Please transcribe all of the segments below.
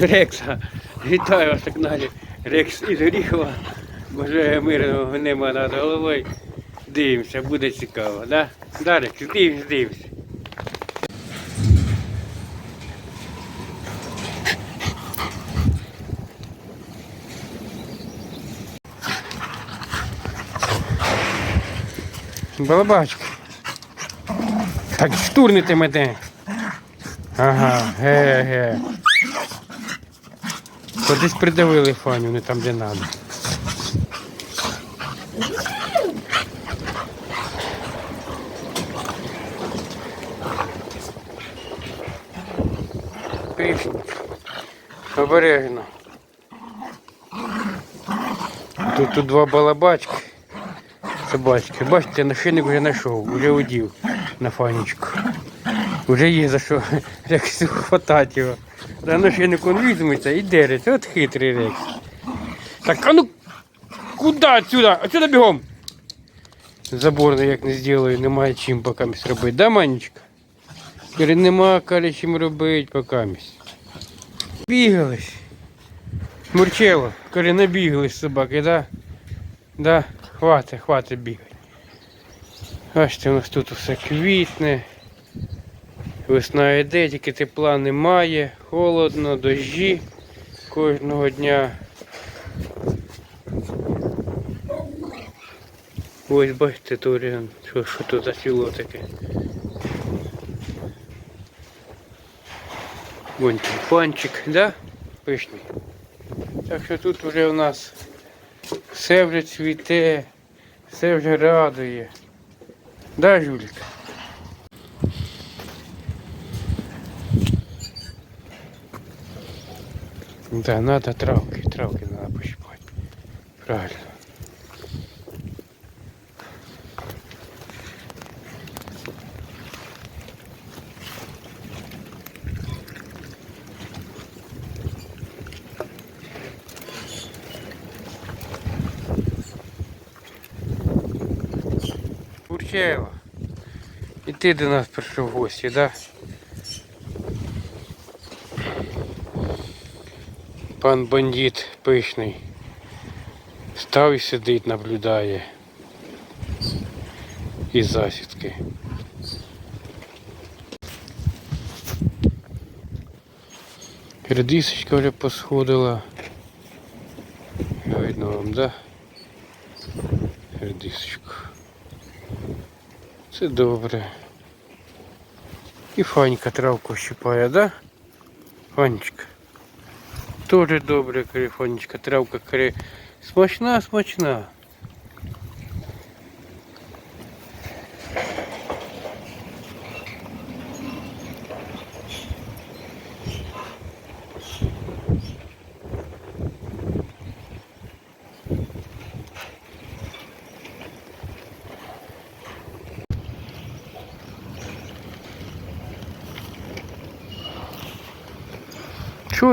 Рекса. Вітаю вас на Рекс із Горіхова. Бажаю мирного нема над головою. Дивимося, буде цікаво, да? Да, Рекс, дивимося, дивимося. Балабачка. Так штурните мене. Ага, ге-ге. Кудись придавили Фаню, не там, де треба. Пишуть. Обережно. Тут, тут два балабачки. Собачки. Бачите, нашийник вже знайшов, вже удів на фанічку. Уже є за що рекс хватати його. Да нашийник он візьметься і дереться. От хитрий рекс. Так, а ну куди отсюда? Отсюда бігом. Забор як не зроблю, немає чим поки робити. Да, Манечка? Каже, нема каже, чим робити поки. Бігались. Мурчело, каже, набігались собаки, да? Да, хватить, хватить бігати. Бачите, у нас тут все квітне. Весна йде, тільки тепла немає, холодно, дощі кожного дня. Ось бачите, Торіан, що, що тут за таке. Вон тюльпанчик, да? Пишний. Так що тут вже у нас все вже цвіте, все вже радує. Да, Жулік? Да, надо травки, травки надо пощипать. Правильно. Курчева. І ти до нас прийшов в гості, да? Пан бандит пишний. Став і сидить, наблюдає. Із засідки. Редисочка вже посходила. Видно вам, да? Редисочку. Це добре. І Фанька травку щипає, да? Фанечка. Тоже добре, каже травка каже. Смачна, смачна.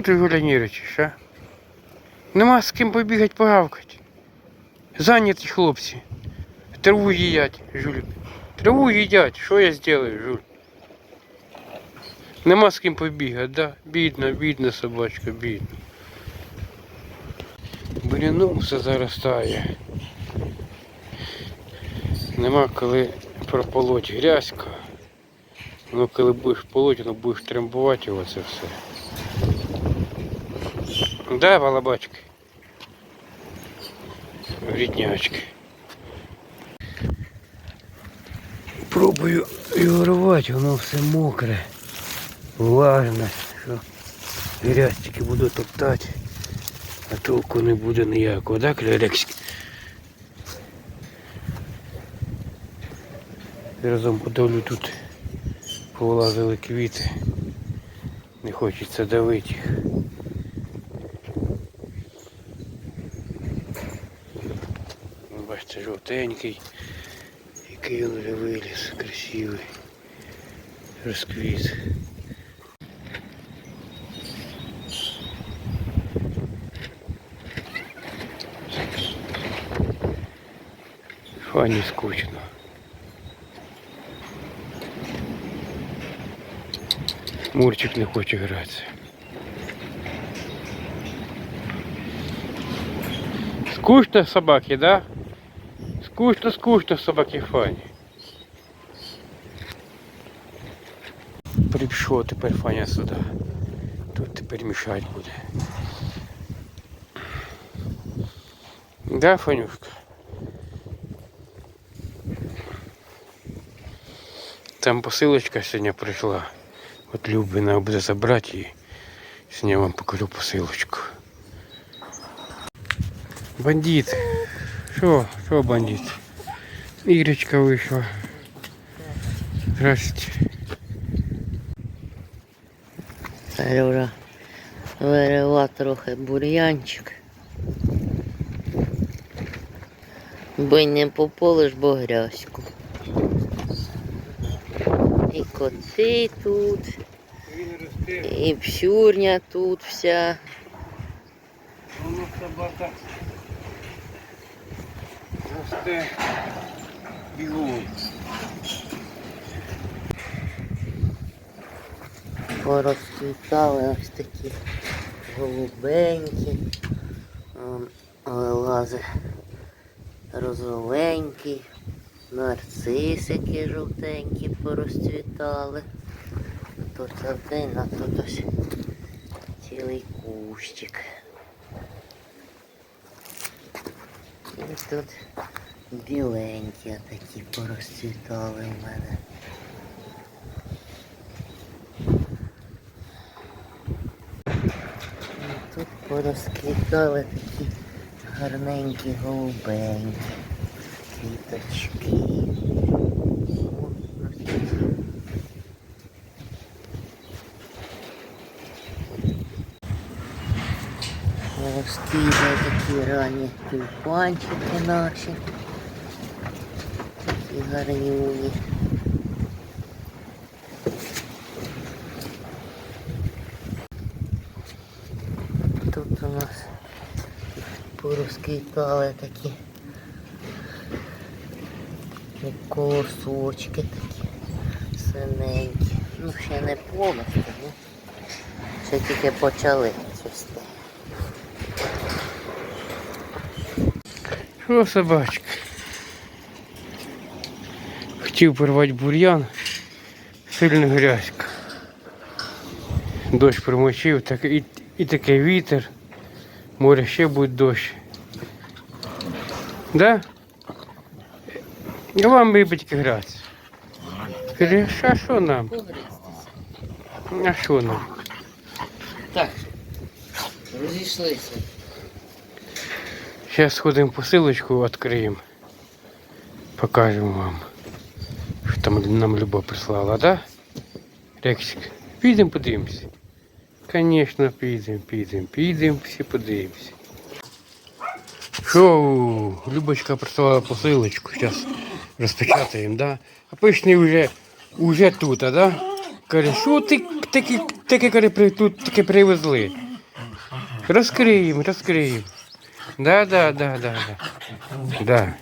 Ти нервничаєш, а? Нема з ким побігати погавкати. Зайняті хлопці. Траву їдять, Жуль. Траву їдять. Що я зроблю, Жуль? Нема з ким побігати, да? Бідна, бідна собачка, бідна. Буряном все заростає. Нема коли прополоть грязько. Ну коли будеш полоть, ну будеш трембувати його це все. Да, балабачки. Ріднячки. Пробую його рвати, воно все мокре, влажне, що грязь тільки буду топтати, а толку не буде ніякого, так, Лерексик? Разом подивлю тут повилазили квіти. Не хочеться давити їх. жовтенький, и кинули вылез красивый красивий, розквіт. Фані скучно. Мурчик не хочет гратися. Скучно собаки, да? Скучно, скучно собаки Фані. Прийшов тепер Фаня сюди. Тут тепер мішать буде. Да, Фанюшка? Там посилочка сьогодні прийшла. От Любина буде забрати її. Сьогодні я вам покажу посилочку. Бандит. Що? Що бандит? Ігречка вийшла. Здрасте. Люра вирила трохи бур'янчик. Бо не пополиш, бо грязьку. І коти тут, і псюрня тут вся. воно собака росте бігом. Порозквітали ось такі голубенькі. Он лази розовенький. Нарцисики жовтенькі порозцвітали. Тут один, а тут ось цілий кущик. І тут біленькі такі порозцвітали в мене. Тут порозквітали такі гарненькі голубенькі квіточки. Такі тюльпанчики наші. Такі гарнюні. Тут у нас порозквітали такі і колосочки такі синенькі. Ну, ще не повністю. Ще тільки почали цвісти. Що собачка? Хотів порвати бур'ян, сильно грязька. Дощ промочив, так, і, і такий вітер. Море ще буде дощ. Да? А вам вибитьки гратися. Скажи, а що нам? А що нам? Так, розійшлися. Зараз сходимо посилочку, відкриємо. Покажемо вам. Що там нам Любов прислала, да? Рексик, підемо подивимося. Звісно, підемо, підемо, підемо, всі подивимося. Що, Любочка прислала посилочку, зараз розпечатаємо, да? А пишний вже, вже тут, а, да? Каже, що ти таке, таке, таке привезли? Розкриємо, розкриємо. Да, да, да, да, да. Да.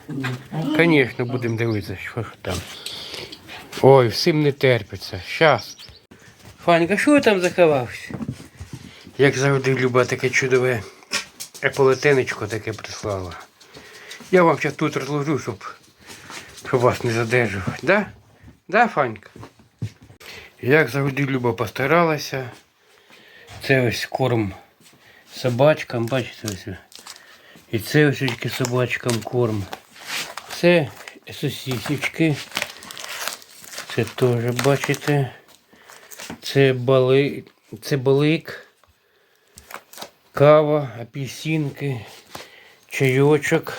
Конечно, будемо дивитися, що там. Ой, всім не терпиться. Щас. Фанька, що там заховався? Як завжди, Люба таке чудове еполетенечко таке прислала. Я вам зараз тут розложу, щоб, щоб вас не задержувати. Да? Да, Фанька? Як завжди, Люба постаралася. Це ось корм собачкам, бачите ось. І це ось тільки собачкам корм. Це сосісечки. Це теж бачите. Це бали... це балик, кава, апельсинки, чайочок.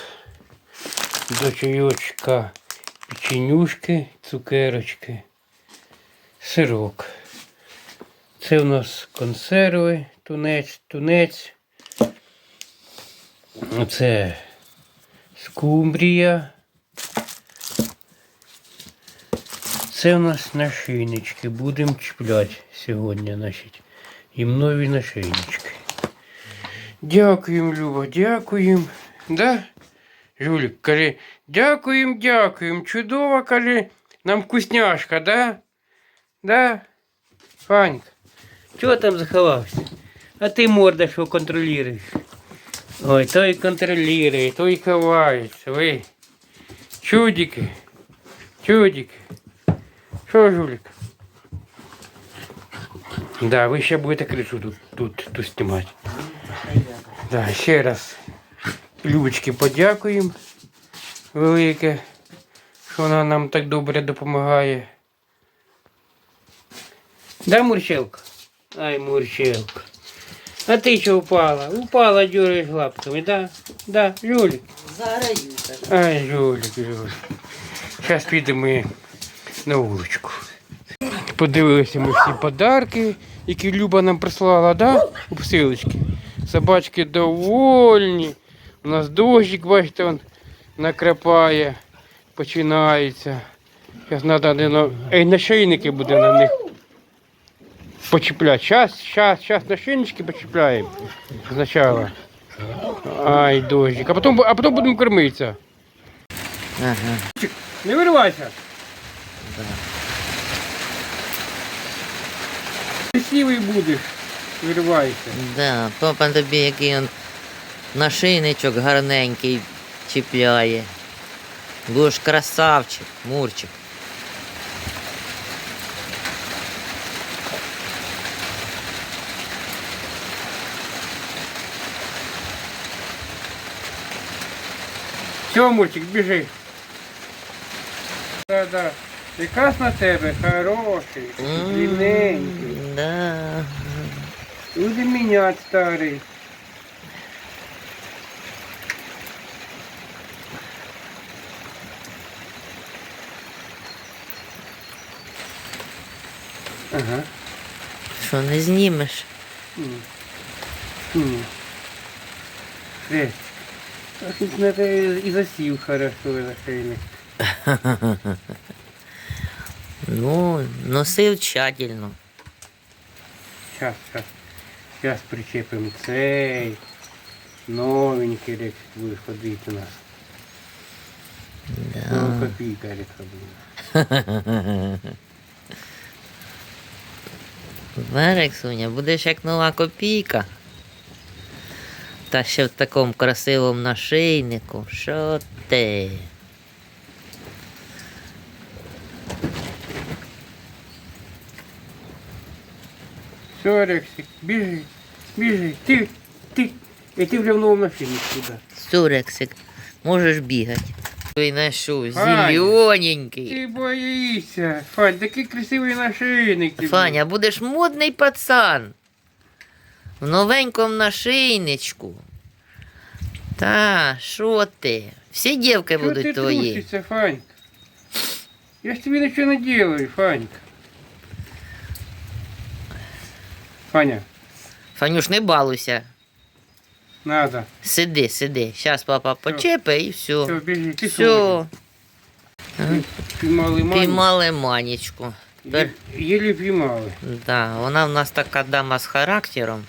До чайочка печенюшки, цукерочки, сирок. Це у нас консерви, тунець, тунець. Це скумбрія. Це у нас нашийнички. Будемо чіпляти сьогодні, значить. Їм нові нашийнички. Дякуємо, Люба, дякуємо. Да? Жулік, каже, дякуємо, дякуємо. Чудово, каже, нам вкусняшка, да? Да? Фанька, чого там заховався? А ти морда що контролюєш? Ой, той контролює, той ховається. Ви. Чудики. Чудики. Що, жулик? Да, ви ще будете крису тут, тут, тут знімати. Да, ще раз. Любочки подякуємо. Велике, що вона нам так добре допомагає. Да, Мурчелка? Ай, Мурчелка. А ти що упала? Упала, дюраєш лапками, да? Да, Жулик. Ай, Жулик, Жулик. Зараз підемо на вуличку. Подивилися ми всі подарки, які Люба нам прислала, да? У посилочки. Собачки довольні. У нас дощик, бачите, он накрапає, починається. Зараз треба на... Ей, нашийники буде на них почіпляти. Зараз, зараз, зараз нашийнички почіпляємо. Спочатку. Ай, дощик. А потім, а потім будемо кормитися. Ага. Не виривайся. Красивий будеш. Виривайся. Да, папа тобі який он нашийничок гарненький чіпляє. Будеш красавчик, Мурчик. Все, мультик, біжи. Да, да. Якраз на тебе хороший, длинненький. М, Да. Буде міняти старий. Ага. Що не знімеш? М. М. Э, А тут надо и засил хорошо на шейник. Ну, носив тщательно. Сейчас, сейчас. Сейчас причепим цей. Новенький рек буде ходити у нас. Да. Ну, копійка река буде. Берег, Суня, будеш як нова копійка. Та ще в такому красивому нашийнику. Що ти? Все, Рексик, біжи, біжи. Ти, ти. І ти вже в новому машині сюди. Сурексик, можеш бігати. Ой, знайшов, Аня. зелененький. Ти боїшся. Фань, такий красивий нашийник. тобі. Фаня, будеш модний пацан. В новенькому нашийничку. Та, що ти? Всі дівки Чого будуть ти твої. трусишся, Фанька? Я ж тобі нічого не делаю, Фанька. Фаня, Фанюш, не балуйся. надо. Сиди, сиди. Зараз папа почепе і Все, все. біжи, ти Все, Піймали маму. піймали манічку. Тепер, Є- Єлі піймали. да, вона в нас така дама з характером.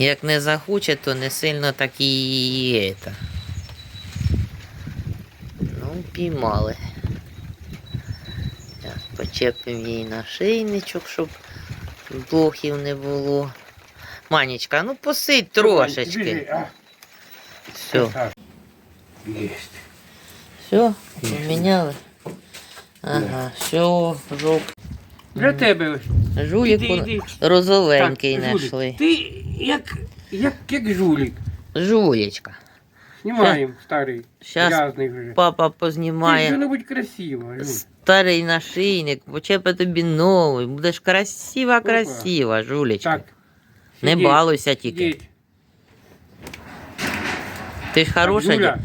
Як не захоче, то не сильно так і это. Ну, піймали. Так, почепимо їй на шийничок, щоб блохів не було. Манічка, ну посидь трошечки. Все. Все, поміняли. Ага, все, жук. Для тебе ось. Жулік Іди, іди. розовенький Так, жулік, знайшли. Ти як, як, як жулік. Жулечка. Знімаємо старий. Щас Грязний вже. Папа Ти познімає що-небудь красиво. Жуль. старий нашийник, почепи тобі новий. Будеш красива, красива, жулечка. Так. Не сидіть, балуйся тільки. сидіть. Ти ж хороша Жуля, дівчинка.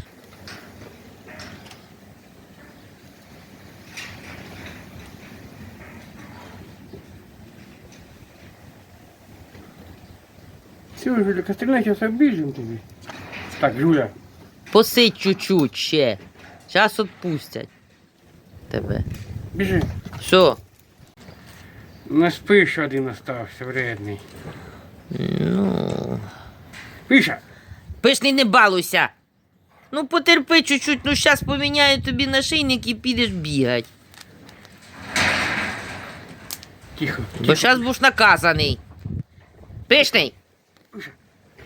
Все, Жуля, кострина сейчас обижем тебе. Так, Жуля, Посидь чуть-чуть ще. Зараз відпустять тебе. бежи. Все. У нас пиш один остався, вредний. Ну. Пиша! Пишний не балуйся. Ну потерпи чуть-чуть, ну зараз поміняю тобі нашийник і підеш бігати. Тихо. Бо зараз будеш наказаний. Пишний.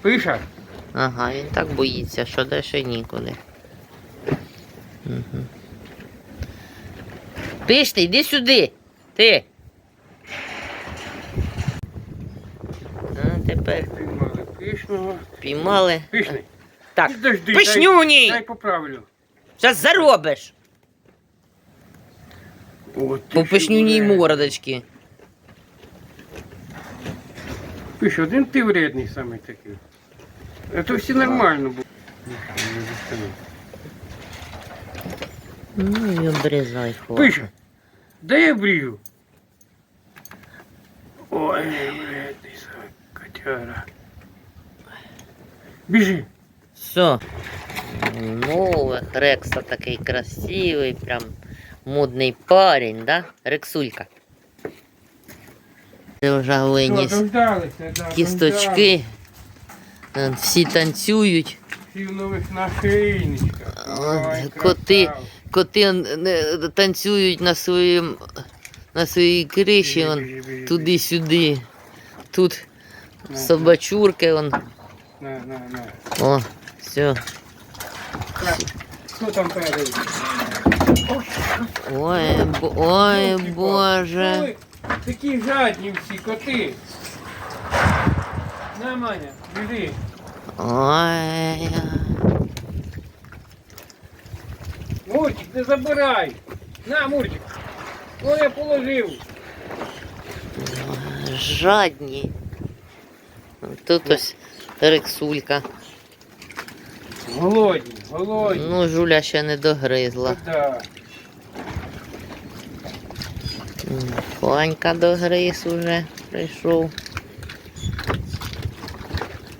Пиша? Ага, він так боїться, що далі нікуди. Угу. Пишний, йди сюди. Ти. А тепер Піймали пишного. піймали. Пишний. Так, Підожди, пишнюній! Дай, дай поправлю. Зараз заробиш. О, ти По пишнюній що, бля. мордочки. Пиш, один ти вредний саме такий. А то всі нормально було. Не застану. Ну і обрізай хлопці. Пише, дай я брію. Ой, вредний сам котяра. Біжи. Все. Нових Рекса такий красивий, прям модний парень, да? Рексулька. Ти вже Що, виніс дождалися, да, дождалися. кісточки. Е, Всі танцюють. Всі в нових нашийничках. Ой, Ой, коти. красава. Коти танцюють на своїм на своїй криші, он, туди-сюди. Тут собачурки, он. На, на, на. О, все. Хто там перед? Ой, бо- ой, Боже. Такі жадні всі коти. На, Маня, біжи. Ой. Мурчик, не забирай. На, Мурчик. О, я положив. Жадні. Тут ось рексулька. Голодні, голодні. Ну, жуля ще не догризла. Да. М, Фанька догриз уже прийшов.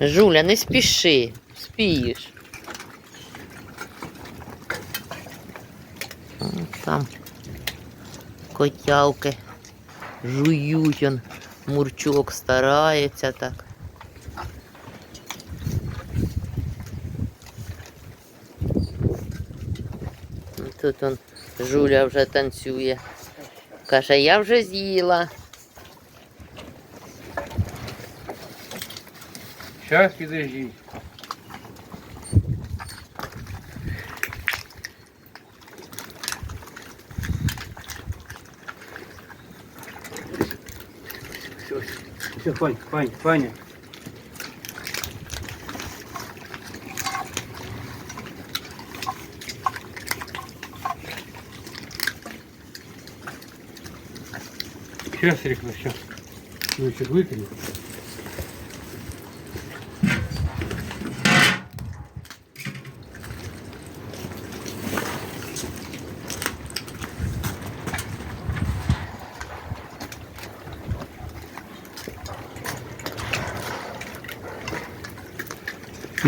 Жуля, не спіши, спієш. Там котявки жують, он, мурчок старається так. Тут он Жуля вже танцює. Каже, я вже з'їла. Сейчас, подожди. Все, все, Фань, Фань, Фаня. Сейчас, Рикла, сейчас. Ну, сейчас выкину.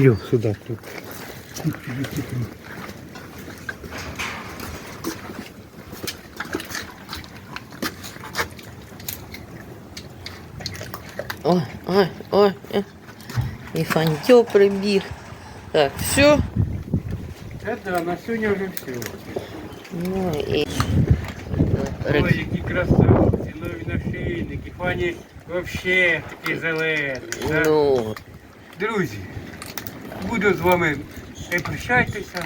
Идем сюда. Тут. Ой, ой, ой. е. І Фантьо прибіг. Так, все. Это на сегодня уже все. Ну і. Ой, Рек- які красавці, нові нашийники. Фані вообще такі зелені. да? Ну, Друзі, Буду з вами не прощайтеся.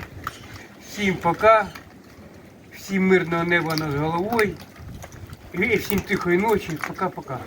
Всім пока. Всім мирного неба над головою. І всім тихої ночі. Пока-пока.